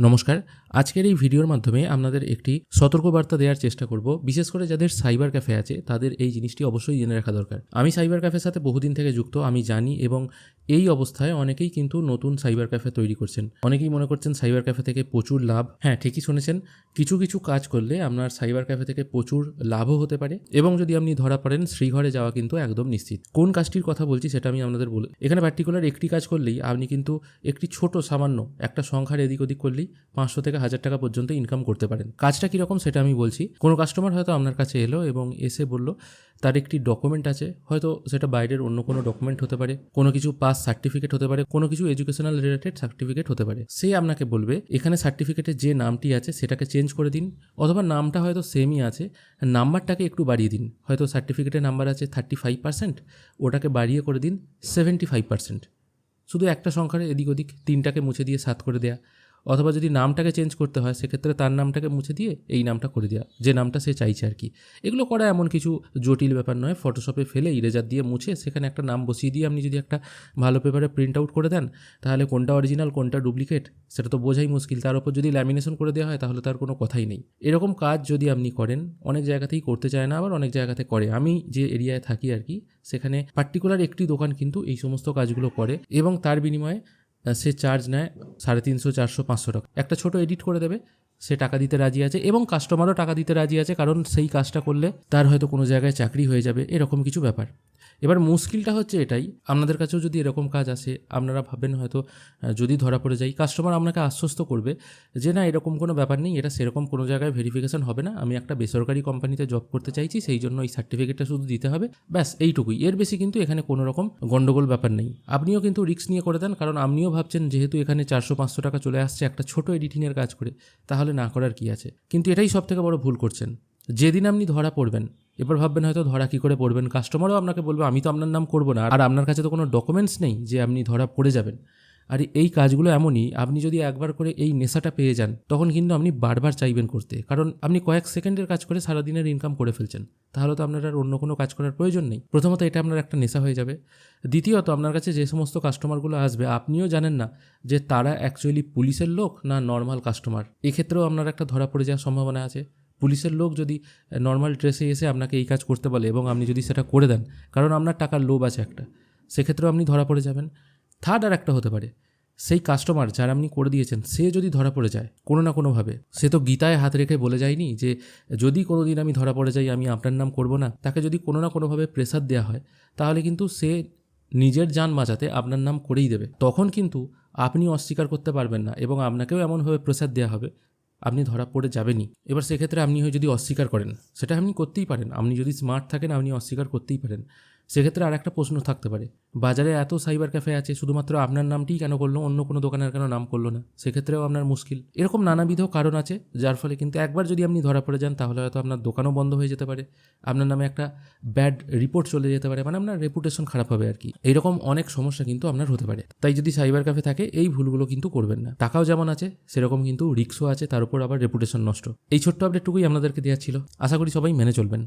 নমস্কার। আজকের এই ভিডিওর মাধ্যমে আপনাদের একটি সতর্কবার্তা দেওয়ার চেষ্টা করব। বিশেষ করে যাদের সাইবার ক্যাফে আছে, তাদের এই জিনিসটি অবশ্যই জেনে রাখা দরকার। আমি সাইবার ক্যাফের সাথে বহুদিন থেকে যুক্ত, আমি জানি এবং এই অবস্থায় অনেকেই কিন্তু নতুন সাইবার ক্যাফে তৈরি করছেন। অনেকেই মনে করছেন সাইবার ক্যাফে থেকে প্রচুর লাভ। হ্যাঁ ঠিকই শুনেছেন, কিছু কিছু কাজ করলে আপনার সাইবার ক্যাফে থেকে প্রচুর লাভও হতে পারে এবং যদি আপনি ধরা পড়েন, শ্রীঘরে যাওয়া কিন্তু একদম নিশ্চিত। কোন কাজটির কথা বলছি সেটা আমি আপনাদের বলে, এখানে পার্টিকুলার একটি কাজ করলেই আপনি কিন্তু একটি ছোট, সামান্য একটা সংখ্যার এদিক ওদিক করলেই পাঁচশো থেকে হাজার টাকা পর্যন্ত ইনকাম করতে পারেন। কাজটা কীরকম সেটা আমি বলছি। কোনো কাস্টমার হয়তো আপনার কাছে এলো এবং এসে বলল, তার একটি ডকুমেন্ট আছে। হয়তো সেটা বাইরের অন্য কোনো ডকুমেন্ট হতে পারে, কোনো কিছু পাস সার্টিফিকেট হতে পারে, কোনো কিছু এডুকেশনাল রিলেটেড সার্টিফিকেট হতে পারে। সে আপনাকে বলবে, এখানে সার্টিফিকেটে যে নামটি আছে সেটাকে চেঞ্জ করে দিন। অথবা নামটা হয়তো সেমই আছে, নাম্বারটাকে একটু বাড়িয়ে দিন। হয়তো সার্টিফিকেটের নাম্বার আছে থার্টি ফাইভ পার্সেন্ট ওটাকে বাড়িয়ে করে দিন সেভেন্টি ফাইভ পার্সেন্ট শুধু একটা সংখ্যার এদিক ওদিক তিনটাকে মুছে দিয়ে সাত করে দেয়া। অথবা যদি নামটাকে চেঞ্জ করতে হয়, সেক্ষেত্রে তার নামটাকে মুছে দিয়ে এই নামটা করে দেওয়া যে নামটা সে চাইছে আর কি। এগুলো করা এমন কিছু জটিল ব্যাপার নয় ফটোশপে ফেলে ইরেজার দিয়ে মুছে সেখানে একটা নাম বসিয়ে দিয়ে আপনি যদি একটা ভালো পেপারে প্রিন্ট আউট করে দেন, তাহলে কোনটা অরিজিনাল কোনটা ডুপ্লিকেট সেটা তো বোঝাই মুশকিল। তার উপর যদি ল্যামিনেশন করে দেওয়া হয়, তাহলে তার কোনো কথাই নেই। এরকম কাজ যদি আপনি করেন, অনেক জায়গাতেই করতে চায় না, আবার অনেক জায়গাতে করে। আমি যে এরিয়ায় থাকি আর কি, সেখানে পার্টিকুলার একটি দোকান কিন্তু এই সমস্ত কাজগুলো করে এবং তার বিনিময়ে সে চার্জ নেয় সাড়ে তিনশো, চারশো, পাঁচশো টাকা। একটা ছোট এডিট করে দেবে, সে টাকা দিতে রাজি আছে এবং কাস্টমারও টাকা দিতে রাজি আছে, কারণ সেই কাজটা করলে তার হয়তো কোনো জায়গায় চাকরি হয়ে যাবে, এরকম কিছু ব্যাপার। এবার মুশকিলটা হচ্ছে এটাই, আপনাদের কাছেও যদি এরকম কাজ আসে, আপনারা ভাবেন হয়তো যদি ধরা পড়ে যায় কাস্টমার আপনাকে আশ্বস্ত করবে যে না, এরকম কোনো ব্যাপার নেই, এটা সেরকম কোনো জায়গায় ভেরিফিকেশন হবে না, আমি একটা বেসরকারি কোম্পানিতে জব করতে চাইছি, সেই জন্য এই সার্টিফিকেটটা শুধু দিতে হবে, ব্যাস, এইটুকুই। এর বেশি কিন্তু এখানে কোনো রকম গন্ডগোল ব্যাপার নেই। আপনিও কিন্তু রিস্ক নিয়ে করে দেন, কারণ আপনিও ভাবছেন যেহেতু এখানে চারশো, পাঁচশো টাকা চলে আসছে একটা ছোট এডিটিংয়ের কাজ করে, তাহলে না করার কি আছে? কিন্তু এটাই সব থেকে বড় ভুল করছেন। যেদিন আপনি ধরা পড়বেন এবার ভাববেন হয়তো ধরা কী করে পড়বেন। কাস্টমারও আপনাকে বলবে, আমি তো আপনার নাম করব না। আর আপনার কাছে তো কোনো ডকুমেন্টস নেই যে আপনি ধরা পড়ে যাবেন। আর এই কাজগুলো এমনই, আপনি যদি একবার করে এই নেশাটা পেয়ে যান, তখন কিন্তু আপনি বারবার চাইবেন করতে। কারণ আপনি কয়েক সেকেন্ডের কাজ করে সারাদিনের ইনকাম করে ফেলছেন। তাহলে তো আপনার আর অন্য কোনো কাজ করার প্রয়োজন নেই। প্রথমত এটা আপনার একটা নেশা হয়ে যাবে। দ্বিতীয়ত, আপনার কাছে যে সমস্ত কাস্টমারগুলো আসবে, আপনিও জানেন না যে তারা অ্যাকচুয়ালি পুলিশের লোক না নর্মাল কাস্টমার এক্ষেত্রেও আপনার একটা ধরা পড়ে যাওয়ার সম্ভাবনা আছে। পুলিশের লোক যদি নর্মাল ড্রেসে এসে আপনাকে এই কাজ করতে বলে এবং আপনি যদি সেটা করে দেন, কারণ আপনার টাকার লোভ আছে একটা, সেক্ষেত্রেও আপনি ধরা পড়ে যাবেন। থার্ড আর একটা হতে পারে, সেই কাস্টমার যার আপনি করে দিয়েছেন, সে যদি ধরা পড়ে যায়, কোনো না কোনোভাবে, সে তো গীতায় হাত রেখে বলে যায়নি যে, যদি কোনো দিন আমি ধরা পড়ে যাই, আমি আপনার নাম করব না। তাকে যদি কোনো না কোনোভাবে প্রেসার দেওয়া হয়, তাহলে কিন্তু সে নিজের যান বাঁচাতে আপনার নাম করেই দেবে। তখন কিন্তু আপনি অস্বীকার করতে পারবেন না এবং আপনাকেও এমনভাবে প্রেসার দেওয়া হবে আপনি ধরা পড়ে যাবেনই। এবার সেক্ষেত্রে আপনি হয় যদি অস্বীকার করেন, সেটা আপনি করতেই পারেন। আপনি যদি স্মার্ট থাকেন, আপনি অস্বীকার করতেই পারেন। সেক্ষেত্রে আর একটা প্রশ্ন থাকতে পারে। বাজারে এত সাইবার ক্যাফে আছে, শুধুমাত্র আপনার নামটিই কেন করল, অন্য কোনো দোকানের কেন নাম করল না? সেক্ষেত্রেও আপনার মুশকিল। এরকম নানাবিধ কারণ আছে, যার ফলে কিন্তু একবার যদি আপনি ধরা পড়ে যান, তাহলে হয়তো আপনার দোকানও বন্ধ হয়ে যেতে পারে। আপনার নামে একটা ব্যাড রিপোর্ট চলে যেতে পারে মানে আপনার রেপুটেশন খারাপ হবে আর কি। এইরকম অনেক সমস্যা কিন্তু আপনার হতে পারে। তাই যদি সাইবার ক্যাফে থাকে, এই ভুলগুলো কিন্তু করবেন না। টাকাও যেমন আছে, সেরকম কিন্তু রিক্সও আছে, তার উপর আবার রেপুটেশন নষ্ট। এই ছোট্ট আপডেটটুকুই আপনাদেরকে দেওয়া ছিল। আশা করি সবাই মেনে চলবেন।